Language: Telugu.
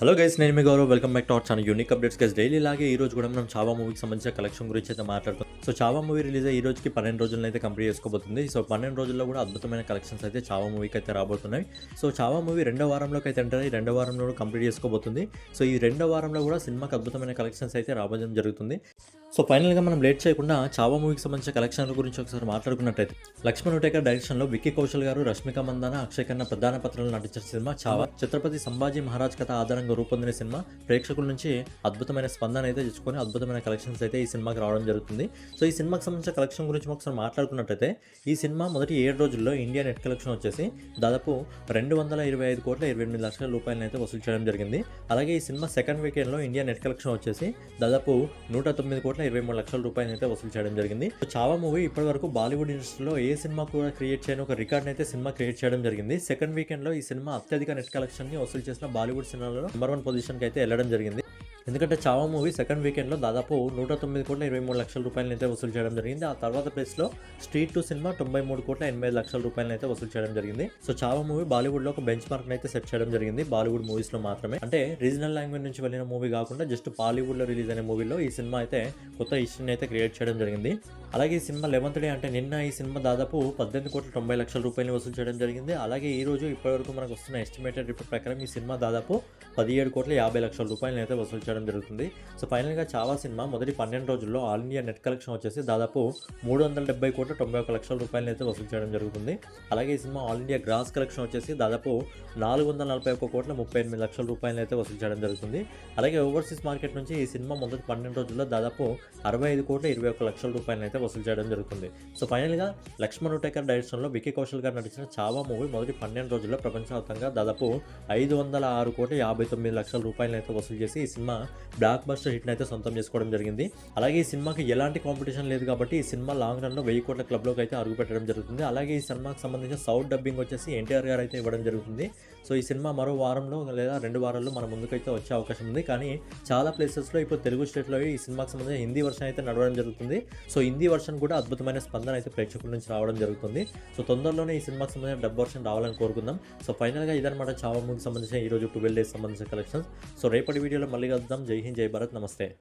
హలో గైస్ నేను మీ Gaurav. Welcome back to our channel unique updates guys daily లాగే ఈ రోజు కూడా మనం చావా మూవీకి సంబంధించిన కలెక్షన్ గురించి అయితే మాట్లాడుతాం సో చావా మూవీ రిలీజ్ అయ్యి ఈ రోజుకి పన్నెండు రోజులను అయితే కంప్లీట్ చేసుకోబోతుంది. సో పన్నెండు రోజుల్లో కూడా అద్భుతమైన కలెక్షన్స్ అయితే చావా మూవీకి అయితే రాబోతున్నాయి. సో చావా మూవీ రెండో వారంలోకి అయితే ఎంటర్ అయ్యి రెండో వారంలో కంప్లీట్ చేసుకోబోతుంది. సో ఈ రెండో వారంలో కూడా సినిమాకి అద్భుతమైన కలెక్షన్స్ అయితే రాబోయడం జరుగుతుంది. సో ఫైనల్గా మనం లేట్ చేయకుండా చావా మూవీకి సంబంధించిన కలెక్షన్ల గురించి ఒకసారి మాట్లాడుకున్నట్టయితే. లక్ష్మణ్ ఉటేకర్ డైరెక్షన్లో విక్కీ కౌశల్ గారు రష్మిక మందాన అక్షయ్ కన్న ప్రధాన పాత్రలు నటించిన సినిమా చావా. ఛత్రపతి సంభాజీ మహారాజ్ కథ ఆధారంగా రూపొందిన సినిమా. ప్రేక్షకుల నుంచి అద్భుతమైన స్పందన అయితే తెచ్చుకొని అద్భుతమైన కలెక్షన్స్ అయితే ఈ సినిమాకి రావడం జరుగుతుంది. సో ఈ సినిమాకి సంబంధించిన కలెక్షన్ గురించి ఒకసారి మాట్లాడుకున్నట్టయితే ఈ సినిమా మొదటి ఏడు రోజుల్లో ఇండియా నెట్ కలెక్షన్ వచ్చేసి దాదాపు రెండు వందల ఇరవై ఐదు కోట్ల ఇరవై ఎనిమిది లక్షల రూపాయలను అయితే వసూలు చేయడం జరిగింది. అలాగే ఈ సినిమా సెకండ్ వీకెండ్లో ఇండియా నెట్ కలెక్షన్ వచ్చేసి దాదాపు నూట తొమ్మిది కోట్ల ఇరవై మూడు లక్షల రూపాయలు అయితే వసూలు చేయడం జరిగింది. చావా మూవీ ఇప్పటి వరకు బాలీవుడ్ ఇండస్ట్రీలో ఏ సినిమా కూడా క్రియేట్ చేయని ఒక రికార్డ్ అయితే సినిమా క్రియేట్ చేయడం జరిగింది. సెకండ్ వీకెండ్లో ఈ సినిమా అత్యధిక నెట్ కలెక్షన్ని వసూలు చేసిన బాలీవుడ్ సినిమాలో నెంబర్ వన్ పొజిషన్కి అయితే వెళ్ళడం జరిగింది. ఎందుకంటే చావా మూవీ సెకండ్ వీకెండ్లో దాదాపు నూట తొమ్మిది కోట్ల ఇరవై మూడు లక్షల రూపాయలను అయితే వసూలు చేయడం జరిగింది. ఆ తర్వాత ప్లేస్లో స్ట్రీట్ టు సినిమా తొంభై మూడు కోట్ల ఎనభై లక్షల రూపాయలను అయితే వసూలు చేయడం జరిగింది. సో చావా మూవీ బాలీవుడ్లో ఒక బెంచ్ మార్క్ అయితే సెట్ చేయడం జరిగింది బాలీవుడ్ మూవీస్లో మాత్రమే. అంటే రీజనల్ లాంగ్వేజ్ నుంచి వెళ్ళిన మూవీ కాకుండా జస్ట్ బాలీవుడ్లో రిలీజ్ అయిన మూవీలో ఈ సినిమా అయితే కొత్త హిస్టరీని అయితే క్రియేట్ చేయడం జరిగింది. అలాగే ఈ సినిమా లెవెంత్ డే అంటే నిన్న ఈ సినిమా దాదాపు పద్దెనిమిది కోట్ల తొంభై లక్షల రూపాయలు వసూలు చేయడం జరిగింది. అలాగే ఈ రోజు ఇప్పటివరకు మనకు వస్తున్న ఎస్టిమేటెడ్ రిపోర్ట్ ప్రకారం ఈ సినిమా దాదాపు పదిహేడు కోట్ల యాభై లక్షల రూపాయలను అయితే వసూలు చేయడం జరుగుతుంది. సో ఫైనల్గా చావా సినిమా మొదటి పన్నెండు రోజుల్లో ఆల్ ఇండియా నెట్ కలెక్షన్ వచ్చేసి దాదాపు మూడు వందల డెబ్బై కోట్ల తొంభై ఒక లక్షల రూపాయలను అయితే వసూలు చేయడం జరుగుతుంది. అలాగే ఈ సినిమా ఆల్ ఇండియా గ్రాస్ కలెక్షన్ వచ్చేసి దాదాపు నాలుగు వందల నలభై ఒక్క కోట్ల ముప్పై ఎనిమిది లక్షల రూపాయలను అయితే వసూలు చేయడం జరుగుతుంది. అలాగే ఓవర్సీస్ మార్కెట్ నుంచి ఈ సినిమా మొదటి పన్నెండు రోజుల్లో దాదాపు అరవై ఐదు కోట్ల ఇరవై ఒక్క లక్షల రూపాయలను అయితే వసూలు చేయడం జరుగుతుంది. సో ఫైనల్గా లక్ష్మణ్ ఉటేకర్ డైరెక్షన్లో వికీ కౌశల్ గారు నటించిన చావా మూవీ మొదటి పన్నెండు రోజుల్లో ప్రపంచవ్యాప్తంగా దాదాపు ఐదు వందల ఆరు కోట్ల యాభై తొమ్మిది లక్షల రూపాయలను అయితే వసూలు చేసి ఈ సినిమా బ్లాక్ బస్టర్ హిట్ని అయితే సొంతం చేసుకోవడం జరిగింది. అలాగే ఈ సినిమాకి ఎలాంటి కాంపిటీషన్ లేదు కాబట్టి ఈ సినిమా లాంగ్ రన్లో వెయ్యి కోట్ల క్లబ్లోకి అయితే అరుగు పెట్టడం జరుగుతుంది. అలాగే ఈ సినిమాకి సంబంధించిన సౌత్ డబ్బింగ్ వచ్చేసి ఎన్టీఆర్ గారు అయితే ఇవ్వడం జరుగుతుంది. సో ఈ సినిమా మరో వారంలో లేదా రెండు వారాల్లో మన ముందుకైతే వచ్చే అవకాశం ఉంది. కానీ చాలా ప్లేసెస్లో ఇప్పుడు తెలుగు స్టేట్లో ఈ సినిమాకి సంబంధించిన హిందీ వర్షన్ అయితే నడవడం జరుగుతుంది. సో హిందీ వర్షన్ కూడా అద్భుతమైన స్పందన అయితే ప్రేక్షకుల నుంచి రావడం జరుగుతుంది. సో తొందరలోనే ఈ సినిమాకి సంబంధించిన డబ్ వర్షన్ రావాలని కోరుకుందాం. సో ఫైనల్గా ఇదనమాట చావా ముందు సంబంధించిన ఈ రోజు ట్వెల్వ్ డేస్ సంబంధించిన కలెక్షన్స్. సో రేపటి వీడియోలో మళ్ళీ కలుద్దాం. जय हिंद जय भारत नमस्ते